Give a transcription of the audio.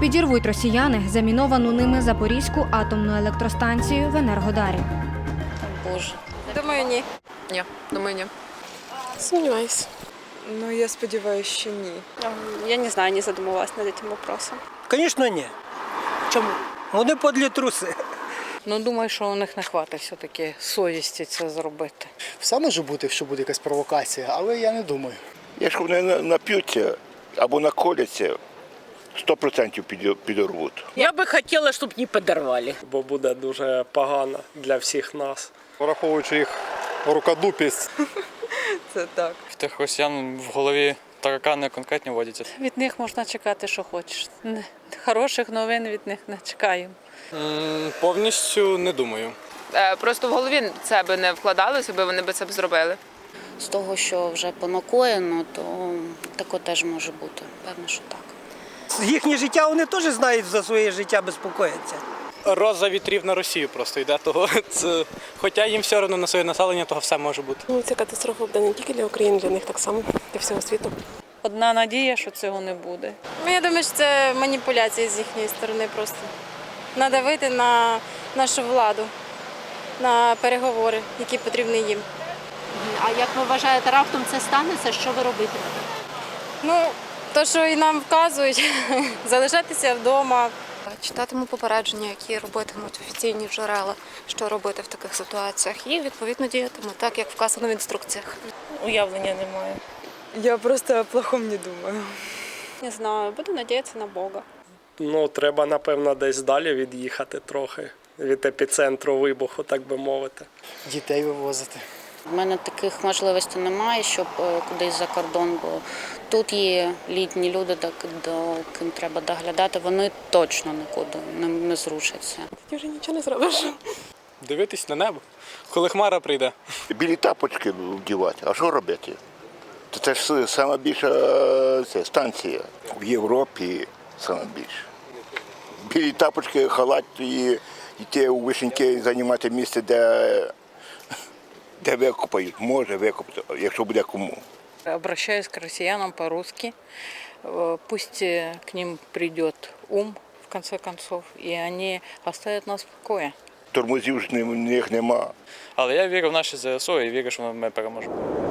підірвуть росіяни заміновану ними Запорізьку атомну електростанцію в Енергодарі. Боже. Думаю, ні. Ні, думаю, ні. Сумніваюсь. Ну, я сподіваюся, що ні. Я не знаю, не задумувалась над цим вопросом. Звісно, ні. Чому? Вони подлі труси. Ну, думаю, що у них не хватить все-таки совісті це зробити. Все може бути, що буде якась провокація, але я не думаю. Якщо вони на- нап'ються або наколяться, 100% підо- підорвуть. Я би хотіла, щоб не підорвали. бо буде дуже погано для всіх нас. Враховуючи їх рукодупість, Це так. В тих росіян в голові таракани конкретні водяться. Від них можна чекати, що хочеш. Хороших новин від них не чекаємо. Повністю не думаю. Е, Просто в голові це би не вкладалося, би вони би це б зробили. З того, що вже понакоєно, то таке теж може бути. Певно, що так. Їхнє життя вони теж знають за своє життя безпокояться. Роза вітрів на Росію просто йде того. Це, хоча їм все одно на своє населення, того все може бути. Ну, ця катастрофа буде не тільки для України, для них так само, для всього світу. Одна надія, що цього не буде. Ну, я думаю, що це маніпуляції з їхньої сторони просто. Надавити на нашу владу, на переговори, які потрібні їм. А як ви вважаєте, раптом це станеться, що ви робитимете? Ну, то, що і нам вказують, залишатися вдома, Читатиму попередження, які робитимуть офіційні джерела, що робити в таких ситуаціях, і відповідно діятиму так, як вказано в інструкціях. Уявлення немає. Я просто о плохом не думаю. не знаю, буду надіятися на Бога. Ну, треба, напевно, десь далі від'їхати трохи від епіцентру вибуху, так би мовити. Дітей вивозити. У мене таких можливостей немає, щоб е, кудись за кордон, бо тут є літні люди, так, до ким треба доглядати, вони точно нікуди не, не зрушаться. Ти вже нічого не зробиш. Дивитись на небо, коли хмара прийде. Білі тапочки вдівати. А що робити? Це ж сама більша це, станція в Європі сама більша. Білі тапочки, халат і йти у вишеньки займати місце, де, де викопають. Може викопати, якщо буде кому. Обращаюсь к россиянам по-русски. Э, Пусть э, к ним придет ум, в конце концов, и они оставят нас в покое. Тормозів ж в них нема. Але я вірю в наші ЗСУ і вірю, що ми переможемо.